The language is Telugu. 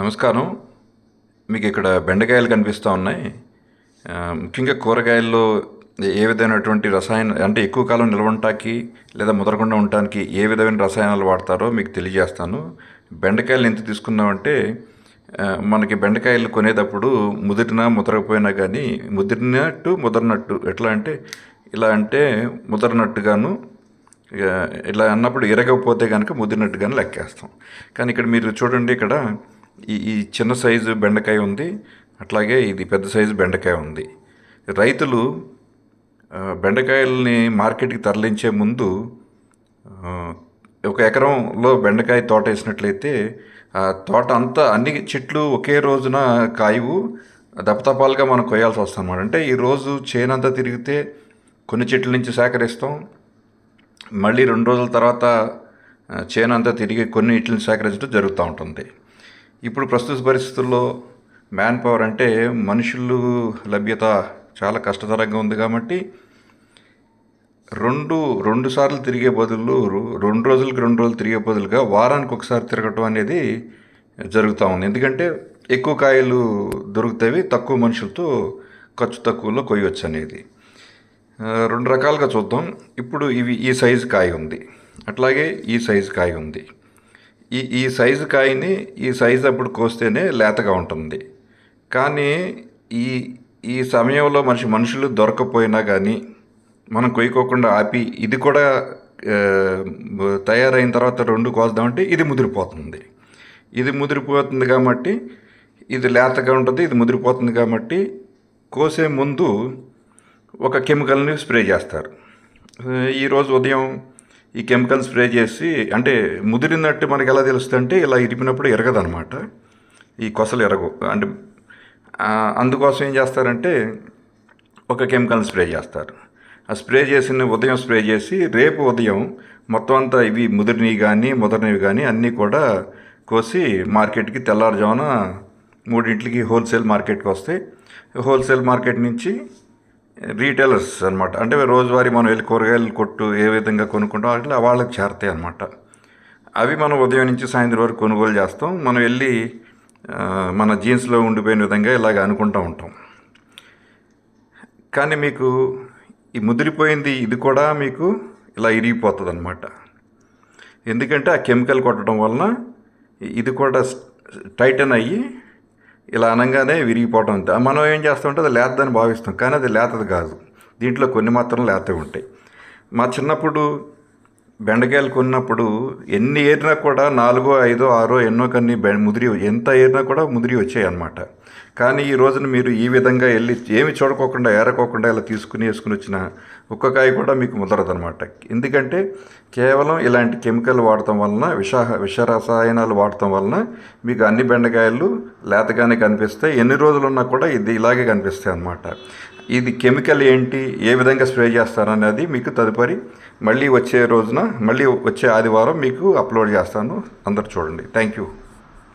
నమస్కారం. మీకు ఇక్కడ బెండకాయలు కనిపిస్తూ ఉన్నాయి. ముఖ్యంగా కూరగాయల్లో ఏ విధమైనటువంటి రసాయన అంటే ఎక్కువ కాలం నిల్వ ఉండటానికి లేదా ముదరకుండా ఉండటానికి ఏ విధమైన రసాయనాలు వాడతారో మీకు తెలియజేస్తాను. బెండకాయలు ఎంత తీసుకున్నామంటే మనకి బెండకాయలు కొనేటప్పుడు ముదిరినా ముదరకపోయినా కానీ ముదిరినట్టు ముదరినట్టు. ఎట్లా అంటే ఇలా అంటే ముదరినట్టుగాను ఇక ఇలా అన్నప్పుడు ఇరగకపోతే కనుక ముదిరినట్టుగానే లెక్కేస్తాం. కానీ ఇక్కడ మీరు చూడండి ఇక్కడ ఈ ఈ చిన్న సైజు బెండకాయ ఉంది అట్లాగే ఇది పెద్ద సైజు బెండకాయ ఉంది. రైతులు బెండకాయల్ని మార్కెట్కి తరలించే ముందు ఒక ఎకరంలో బెండకాయ తోట వేసినట్లయితే ఆ తోట అంతా అన్ని చెట్లు ఒకే రోజున కాయవు దపతపాలుగా మనం కొయ్యాల్సి వస్తుంది అనమాట అంటే ఈరోజు చేనంతా తిరిగితే కొన్ని చెట్ల నుంచి సేకరిస్తాం మళ్ళీ రెండు రోజుల తర్వాత చేను అంతా తిరిగి కొన్ని ఇట్లని సేకరించడం జరుగుతూ ఉంటుంది. ఇప్పుడు ప్రస్తుత పరిస్థితుల్లో మ్యాన్ పవర్ అంటే మనుషులు లభ్యత చాలా కష్టతరంగా ఉంది కాబట్టి రెండు రెండు సార్లు తిరిగే బదులు రెండు రోజులకి రెండు రోజులు తిరిగే బదులుగా వారానికి ఒకసారి తిరగటం అనేది జరుగుతూ ఉంది. ఎందుకంటే ఎక్కువ కాయలు దొరుకుతాయి తక్కువ మనుషులతో ఖర్చు తక్కువలో కొయ్యొచ్చు అనేది. రెండు రకాలుగా చూద్దాం. ఇప్పుడు ఇవి ఈ సైజు కాయ ఉంది. అట్లాగే ఈ సైజు కాయ ఉంది. ఈ ఈ సైజు కాయని ఈ సైజు అప్పుడు కోస్తేనే లేతగా ఉంటుంది. కానీ ఈ ఈ సమయంలో మనిషి మనుషులు దొరకపోయినా కానీ మనం కొయ్యకోకుండా ఆపి ఇది కూడా తయారైన తర్వాత రెండు కోద్దామంటే ఇది ముదిరిపోతుంది. ఇది ముదిరిపోతుంది కాబట్టి ఇది లేతగా ఉంటుంది ఇది ముదిరిపోతుంది కాబట్టి కోసే ముందు ఒక కెమికల్ని స్ప్రే చేస్తారు. ఈరోజు ఉదయం ఈ కెమికల్ స్ప్రే చేసి అంటే ముదిరినట్టు మనకి ఎలా తెలుస్తుంది అంటే ఇలా ఇరిపినప్పుడు ఎరగదనమాట ఈ కొసలు ఎరగు అంటే అందుకోసం ఏం చేస్తారంటే ఒక కెమికల్ స్ప్రే చేస్తారు. ఆ స్ప్రే చేసిన ఉదయం స్ప్రే చేసి రేపు ఉదయం మొత్తం అంతా ఇవి ముదిరినవి కానీ ముదరినవి కానీ అన్నీ కూడా కోసి మార్కెట్కి తెల్లారుజామున మూడింటికి హోల్సేల్ మార్కెట్కి వస్తాయి హోల్సేల్ మార్కెట్ నుంచి రీటైలర్స్ అనమాట అంటే రోజువారీ మనం వెళ్ళి కూరగాయలు కొట్టు ఏ విధంగా కొనుక్కుంటాం అట్లా వాళ్ళకి చేరతాయి అనమాట అవి మనం ఉదయం నుంచి సాయంత్రం వరకు కొనుగోలు చేస్తాం. మనం వెళ్ళి మన జీన్స్లో ఉండిపోయిన విధంగా ఇలాగ అనుకుంటూ ఉంటాం. కానీ మీకు ఈ ముదిరిపోయింది ఇది కూడా మీకు ఇలా ఇరిగిపోతుంది అనమాట ఎందుకంటే ఆ కెమికల్ కొట్టడం వలన ఇది కూడా టైటన్ అయ్యి ఇలా అనగానే విరిగిపోవడం మనం ఏం చేస్తామంటే అది లేతదని భావిస్తాం కానీ అది లేతది కాదు. దీంట్లో కొన్ని మాత్రం లేతవి ఉంటాయి. మా చిన్నప్పుడు బెండకాయలు కొన్నప్పుడు ఎన్ని ఏరినా కూడా నాలుగో ఐదో ఆరో ఎన్నో కన్నీ బె ముదిరి ఎంత ఏరినా కూడా ముదిరి వచ్చాయి అన్నమాట కానీ ఈ రోజున మీరు ఈ విధంగా వెళ్ళి ఏమి చూడకోకుండా ఏరకోకుండా ఇలా తీసుకుని వేసుకుని వచ్చిన ఒక్క కాయ కూడా మీకు ముదరదు అనమాట ఎందుకంటే కేవలం ఇలాంటి కెమికల్ వాడటం వలన విష విష రసాయనాలు వాడటం వలన మీకు అన్ని బెండకాయలు లేతగానే కనిపిస్తాయి. ఎన్ని రోజులు ఉన్నా కూడా ఇది ఇలాగే కనిపిస్తాయి అన్నమాట. ఇది కెమికల్ ఏంటి ఏ విధంగా స్ప్రే చేస్తారనేది మీకు తదుపరి మళ్ళీ వచ్చే రోజున మళ్ళీ వచ్చే ఆదివారం మీకు అప్లోడ్ చేస్తాను. అందరు చూడండి. Thank you.